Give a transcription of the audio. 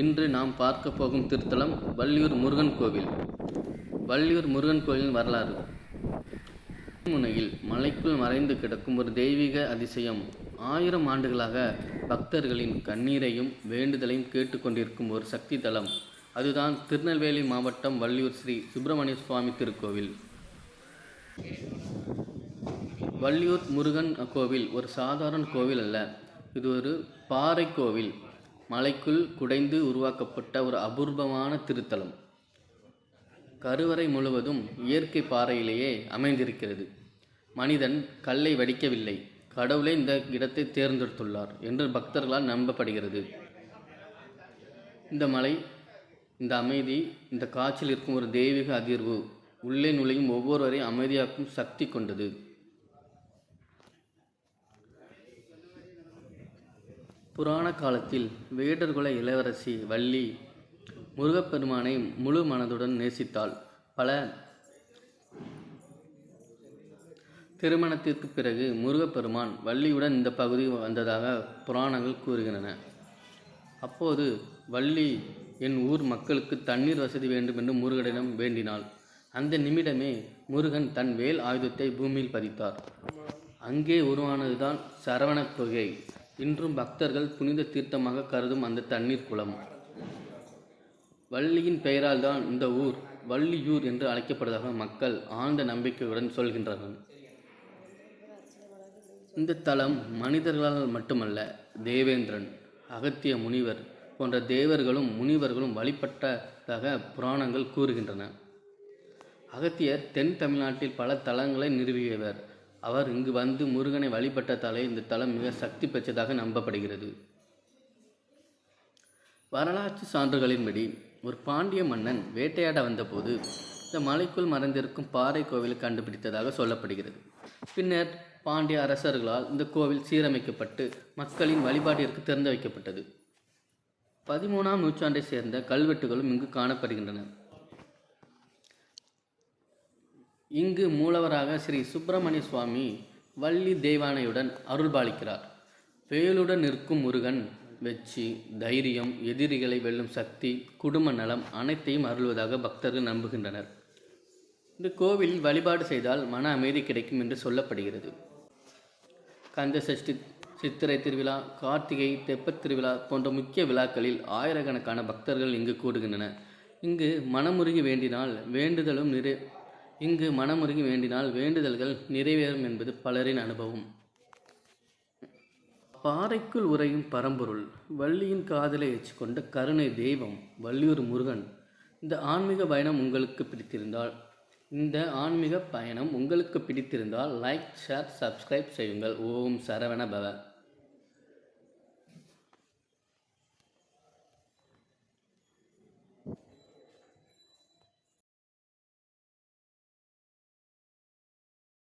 இன்று நாம் பார்க்க போகும் திருத்தலம் வள்ளியூர் முருகன் கோவில். வள்ளியூர் முருகன் கோவிலின் வரலாறு. முனையில் மலைக்குள் மறைந்து கிடக்கும் ஒரு தெய்வீக அதிசயம். ஆயிரம் ஆண்டுகளாக பக்தர்களின் கண்ணீரையும் வேண்டுதலையும் கேட்டுக்கொண்டிருக்கும் ஒரு சக்தி தலம் அதுதான் திருநெல்வேலி மாவட்டம் வள்ளியூர் ஸ்ரீ சுப்பிரமணிய சுவாமி திருக்கோவில். வள்ளியூர் முருகன் கோவில் ஒரு சாதாரண கோவில் அல்ல. இது ஒரு பாறை கோவில். மலைக்குள் குடைந்து உருவாக்கப்பட்ட ஒரு அபூர்வமான திருத்தலம். கருவறை முழுவதும் இயற்கை பாறையிலேயே அமைந்திருக்கிறது. மனிதன் கல்லை வடிக்கவில்லை. கடவுளே இந்த இடத்தை தேர்ந்தெடுத்துள்ளார் என்று பக்தர்களால் நம்பப்படுகிறது. இந்த மலை இந்த அமைதி இந்த காய்ச்சல் இருக்கும் ஒரு தெய்வீக அதிர்வு உள்ளே நுழையும் ஒவ்வொருவரையும் அமைதியாக்கும் சக்தி கொண்டது. புராண காலத்தில் வேடர்குல இளவரசி வள்ளி முருகப்பெருமானை முழு மனதுடன் நேசித்தாள். பல திருமணத்திற்கு பிறகு முருகப்பெருமான் வள்ளியுடன் இந்த பகுதி வந்ததாக புராணங்கள் கூறுகின்றன. அப்போது வள்ளி என் ஊர் மக்களுக்கு தண்ணீர் வசதி வேண்டும் என்று முருகனிடம் வேண்டினாள். அந்த நிமிடமே முருகன் தன் வேல் ஆயுதத்தை பூமியில் பதித்தார். அங்கே உருவானதுதான் சரவணப் தொகை. இன்றும் பக்தர்கள் புனித தீர்த்தமாக கருதும் அந்த தண்ணீர் குளம். வள்ளியின் பெயரால் தான் இந்த ஊர் வள்ளியூர் என்று அழைக்கப்படுவதாக மக்கள் ஆழ்ந்த நம்பிக்கையுடன் சொல்கின்றனர். இந்த தலம் மனிதர்களால் மட்டுமல்ல தேவேந்திரன் அகத்திய முனிவர் போன்ற தேவர்களும் முனிவர்களும் வழிபட்டதாக புராணங்கள் கூறுகின்றன. அகத்தியர் தென் தமிழ்நாட்டில் பல தலங்களை நிறுவியவர். அவர் இங்கு வந்து முருகனை வழிபட்டதாலே இந்த தலம் மிக சக்தி பெற்றதாக நம்பப்படுகிறது. வரலாற்று சான்றுகளின்படி ஒரு பாண்டிய மன்னன் வேட்டையாட வந்தபோது இந்த மலைக்குள் மறைந்திருக்கும் பாறை கோவிலை கண்டுபிடித்ததாக சொல்லப்படுகிறது. பின்னர் பாண்டிய அரசர்களால் இந்த கோவில் சீரமைக்கப்பட்டு மக்களின் வழிபாட்டிற்கு திறந்து வைக்கப்பட்டது. பதிமூணாம் நூற்றாண்டை சேர்ந்த கல்வெட்டுகளும் இங்கு காணப்படுகின்றன. இங்கு மூலவராக ஸ்ரீ சுப்பிரமணிய சுவாமி வள்ளி தெய்வானையுடன் அருள்பாலிக்கிறார். வேலுடன் நிற்கும் முருகன் வெற்றி தைரியம் எதிரிகளை வெல்லும் சக்தி குடும்ப நலம் அனைத்தையும் அருள்வதாக பக்தர்கள் நம்புகின்றனர். இந்த கோவிலில் வழிபாடு செய்தால் மன அமைதி கிடைக்கும் என்று சொல்லப்படுகிறது. கந்த சஷ்டி சித்திரை திருவிழா கார்த்திகை தெப்பத் திருவிழா போன்ற முக்கிய விழாக்களில் ஆயிரக்கணக்கான பக்தர்கள் இங்கு கூடுகின்றன இங்கு மனமுருகி வேண்டினால் வேண்டுதலும் நிறை இங்கு மனமுருகி வேண்டினால் வேண்டுதல்கள் நிறைவேறும் என்பது பலரின் அனுபவம். பாறைக்குள் உறையும் பரம்பொருள் வள்ளியின் காதலை ஏற்றுக்கொண்ட கருணை தெய்வம் வள்ளியூர் முருகன். இந்த ஆன்மீக பயணம் உங்களுக்கு பிடித்திருந்தால் இந்த ஆன்மீக பயணம் உங்களுக்கு பிடித்திருந்தால் லைக் ஷேர் சப்ஸ்கிரைப் செய்யுங்கள். ஓம் சரவண பவ.